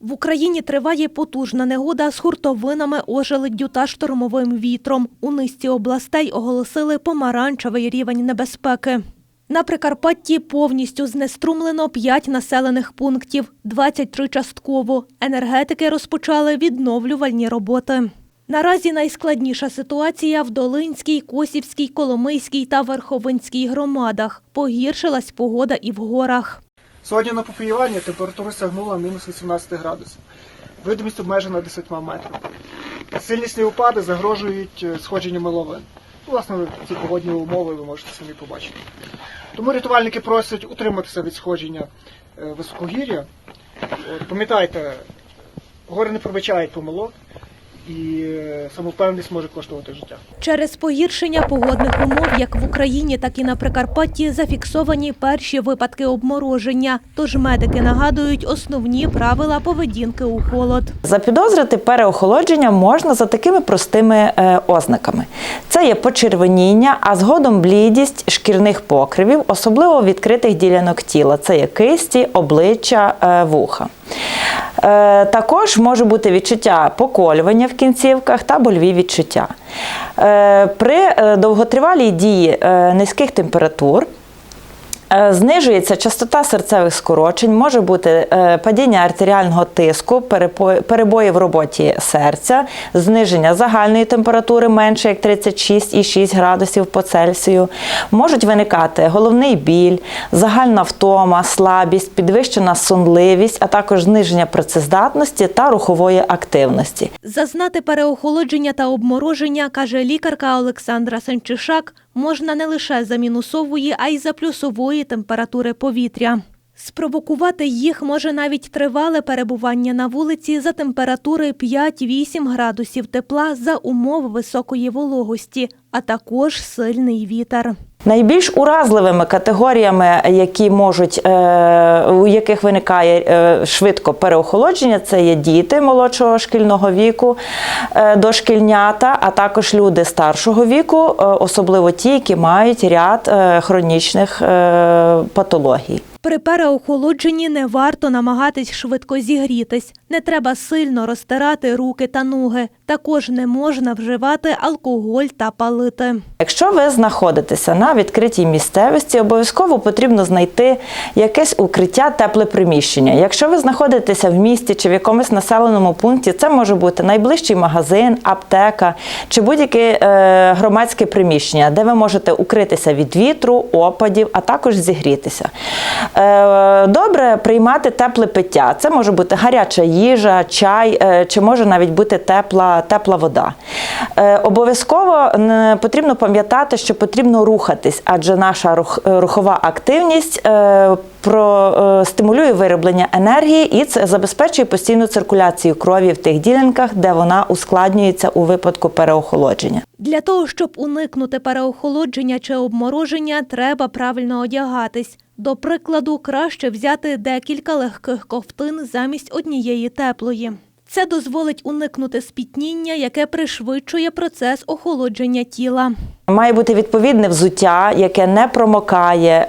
В Україні триває потужна негода з хуртовинами, ожеледдю та штормовим вітром. У низці областей оголосили помаранчевий рівень небезпеки. На Прикарпатті повністю знеструмлено 5 населених пунктів, 23 частково. Енергетики розпочали відновлювальні роботи. Наразі найскладніша ситуація в Долинській, Косівській, Коломийській та Верховинській громадах. Погіршилась погода і в горах. Сьогодні на попоюванні температура сягнула мінус 18 градусів. Видимість обмежена 10 метрів. Сильні снігопади загрожують е, сходженням лавин. Власне, ці погодні умови ви можете самі побачити. Тому рятувальники просять утриматися від сходження е, високогір'я. Пам'ятайте, гори не пробачають помилок і е, самовпевненість може коштувати життя. Через погіршення погодних умов як в Україні, так і на Прикарпатті зафіксовані перші випадки обмороження. Тож медики нагадують основні правила поведінки у холод. Запідозрити переохолодження можна за такими простими е, ознаками: це є почервоніння, а згодом блідість шкірних покривів, особливо відкритих ділянок тіла. Це є кисті, обличчя, е, вуха. Е, також може бути відчуття поколювання в кінцівках та больові відчуття. Е, при е, довготривалій дії низьких температур Знижується частота серцевих скорочень, може бути е, падіння артеріального тиску, перебої в роботі серця, зниження загальної температури менше як 36,6 градусів по Цельсію. Можуть виникати головний біль, загальна втома, слабість, підвищена сонливість, а також зниження працездатності та рухової активності. Зазнати переохолодження та обмороження, каже лікарка Олександра Сенчишак, можна не лише за мінусової, а й за плюсової температури повітря. Спровокувати їх може навіть тривале перебування на вулиці за температури 5-8 градусів тепла за умов високої вологості, а також сильний вітер. Найбільш уразливими категоріями, які можуть, е, у яких виникає е, швидко переохолодження, це є діти молодшого шкільного віку, е, дошкільнята, а також люди старшого віку, особливо ті, які мають ряд хронічних патологій. При переохолодженні не варто намагатись швидко зігрітись. Не треба сильно розтирати руки та ноги. Також не можна вживати алкоголь та палити. Якщо ви знаходитеся на відкритій місцевості, обов'язково потрібно знайти якесь укриття, тепле приміщення. Якщо ви знаходитеся в місті чи в якомусь населеному пункті, це може бути найближчий магазин, аптека чи будь-яке е, громадське приміщення, де ви можете укритися від вітру, опадів, а також зігрітися. Е, добре приймати тепле пиття. Це може бути гаряча їжа, чай, е, чи може навіть бути тепла, тепла вода. Е, Обов'язково потрібно пам'ятати, що потрібно рухатись, адже наша рухова активність про, стимулює вироблення енергії і це забезпечує постійну циркуляцію крові в тих ділянках, де вона ускладнюється у випадку переохолодження. Для того, щоб уникнути переохолодження чи обмороження, треба правильно одягатись. До прикладу, краще взяти декілька легких ковтин замість однієї теплої. Це дозволить уникнути спітніння, яке пришвидшує процес охолодження тіла. Має бути відповідне взуття, яке не промокає.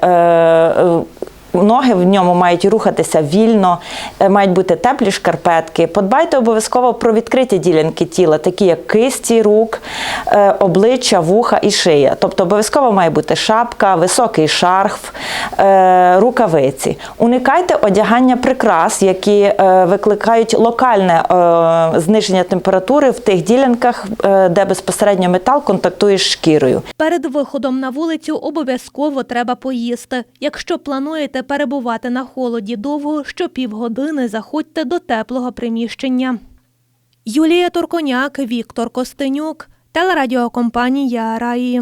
Ноги в ньому мають рухатися вільно, е, мають бути теплі шкарпетки. Подбайте обов'язково про відкриті ділянки тіла, такі як кисті рук, е, обличчя, вуха і шия. Тобто обов'язково має бути шапка, високий шарф, е, рукавиці. Уникайте одягання прикрас, які викликають локальне зниження температури в тих ділянках, де безпосередньо метал контактує з шкірою. Перед виходом на вулицю обов'язково треба поїсти. Якщо плануєте перебувати на холоді довго, що півгодини заходьте до теплого приміщення. Юлія Турконяк, Віктор Костенюк, телерадіокомпанія Раї.